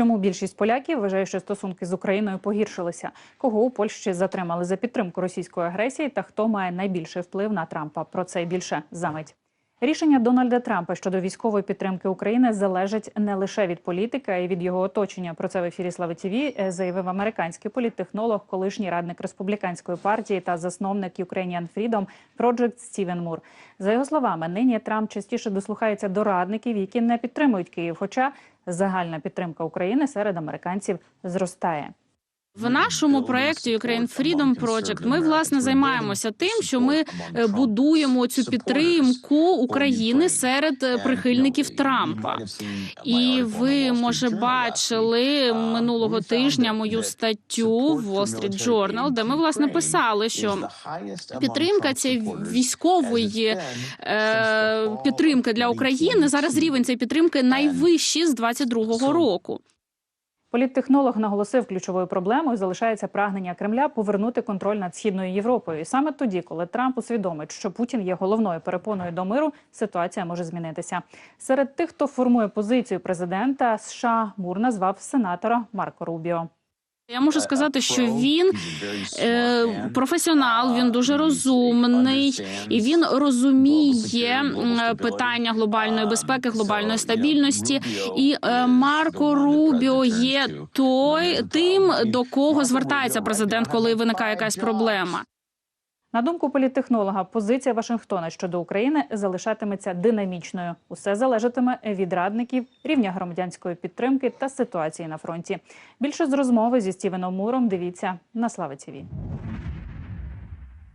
Чому більшість поляків вважає, що стосунки з Україною погіршилися? Кого у Польщі затримали за підтримку російської агресії та хто має найбільший вплив на Трампа? Про це і більше за мить. Рішення Дональда Трампа щодо військової підтримки України залежить не лише від політика, й від його оточення. Про це в ефірі Слави ТІВІ заявив американський політтехнолог, колишній радник республіканської партії та засновник Ukrainian Freedom Project Стівен Мур. За його словами, нині Трамп частіше дослухається до радників, які не підтримують Київ. Хоча загальна підтримка України серед американців зростає. В нашому проєкті Ukraine Freedom Project ми власне займаємося тим, що ми е, будуємо цю підтримку України серед е, прихильників Трампа. І ви може бачили минулого тижня мою статтю в Wall Street Journal, де ми власне писали, що підтримка цієї військової е, підтримки для України зараз рівень цієї підтримки найвищий з 22-го року. Політтехнолог наголосив, ключовою проблемою залишається прагнення Кремля повернути контроль над східною Європою. І саме тоді, коли Трамп усвідомить, що Путін є головною перепоною до миру, ситуація може змінитися. Серед тих, хто формує позицію президента США, Мур назвав сенатора Марко Рубіо. Я можу сказати, що він е, професіонал, він дуже розумний і він розуміє питання глобальної безпеки, глобальної стабільності. І е, Марко Рубіо є той тим, до кого звертається президент, коли виникає якась проблема. На думку політтехнолога, позиція Вашингтона щодо України залишатиметься динамічною. Усе залежатиме від радників, рівня громадянської підтримки та ситуації на фронті. Більше з розмови зі Стівеном Муром дивіться на Слави ТІВІ.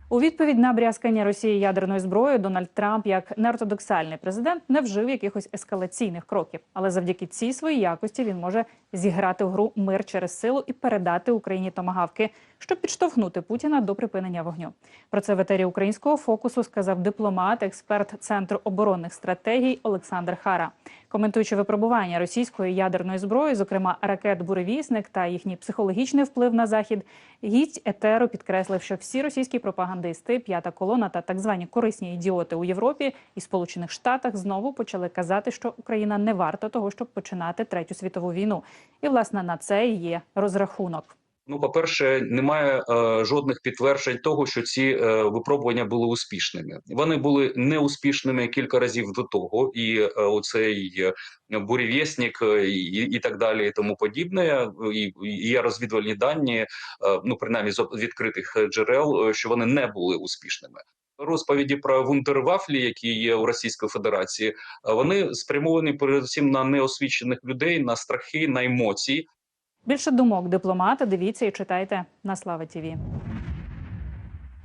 У відповідь на брязкання Росії ядерною зброєю Дональд Трамп, як неортодоксальний президент, не вжив якихось ескалаційних кроків. Але завдяки цій своїй якості він може зіграти в гру мир через силу і передати Україні томагавки, щоб підштовхнути Путіна до припинення вогню. Про це в етері українського фокусу сказав дипломат, експерт центру оборонних стратегій Олександр Хара. Коментуючи випробування російської ядерної зброї, зокрема ракет Буревісник та їхній психологічний вплив на захід, гість етеру підкреслив, що всі російські пропагандисти, п'ята колона та так звані корисні ідіоти у Європі і Сполучених Штатах знову почали казати, що Україна не варта того, щоб починати третю світову війну. І власне на це є розрахунок. Ну, по-перше, немає е, жодних підтверджень того, що ці е, випробування були успішними. Вони були неуспішними кілька разів до того, і е, оцей е, бурєвєснік е, і, і так далі, і тому подібне. І, і є розвідувальні дані, е, ну принаймні з відкритих джерел, е, що вони не були успішними. Розповіді про вундервафлі, які є у Російської Федерації, вони спрямовані передусім на неосвічених людей, на страхи, на емоції. Більше думок дипломата дивіться і читайте на Слава ТІВІ.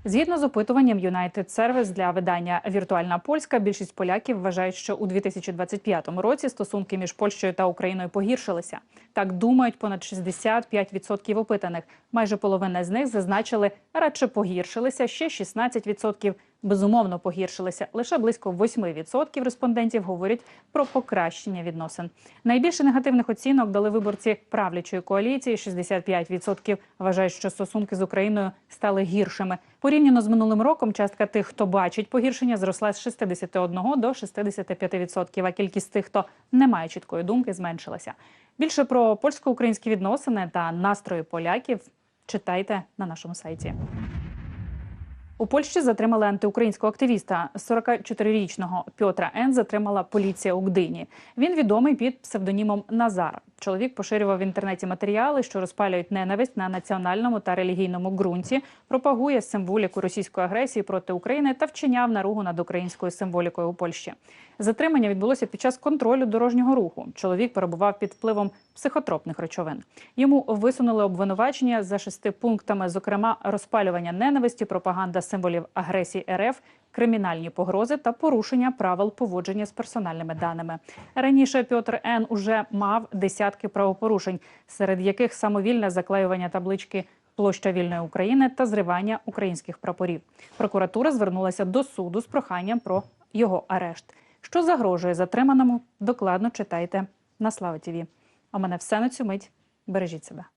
Згідно з опитуванням United Service для видання Віртуальна Польська, більшість поляків вважають, що у 2025 році стосунки між Польщею та Україною погіршилися. Так думають понад 65% опитаних. Майже половина з них зазначили, радше погіршилися, ще 16% безумовно погіршилися. Лише близько 8% респондентів говорять про покращення відносин. Найбільше негативних оцінок дали виборці правлячої коаліції. 65% вважають, що стосунки з Україною стали гіршими. Порівняно з минулим роком, частка тих, хто бачить погіршення, зросла з 61 до 65%, а кількість тих, хто не має чіткої думки, зменшилася. Більше про польсько-українські відносини та настрої поляків читайте на нашому сайті. У Польщі затримали антиукраїнського активіста. 44-річного Пьотра Н затримала поліція у Гдині. Він відомий під псевдонімом Назар. Чоловік поширював в інтернеті матеріали, що розпалюють ненависть на національному та релігійному ґрунті, пропагує символіку російської агресії проти України та вчиняв наругу над українською символікою у Польщі. Затримання відбулося під час контролю дорожнього руху. Чоловік перебував під впливом психотропних речовин. Йому висунули обвинувачення за шести пунктами, зокрема розпалювання ненависті, пропаганда символів агресії РФ, кримінальні погрози та порушення правил поводження з персональними даними. Раніше Пьотр Н уже мав десятки правопорушень, серед яких самовільне заклеювання таблички. Площа вільної України та зривання українських прапорів. Прокуратура звернулася до суду з проханням про його арешт. Що загрожує затриманому? Докладно читайте на Слава ТІВІ. А мене все на цю мить. Бережіть себе.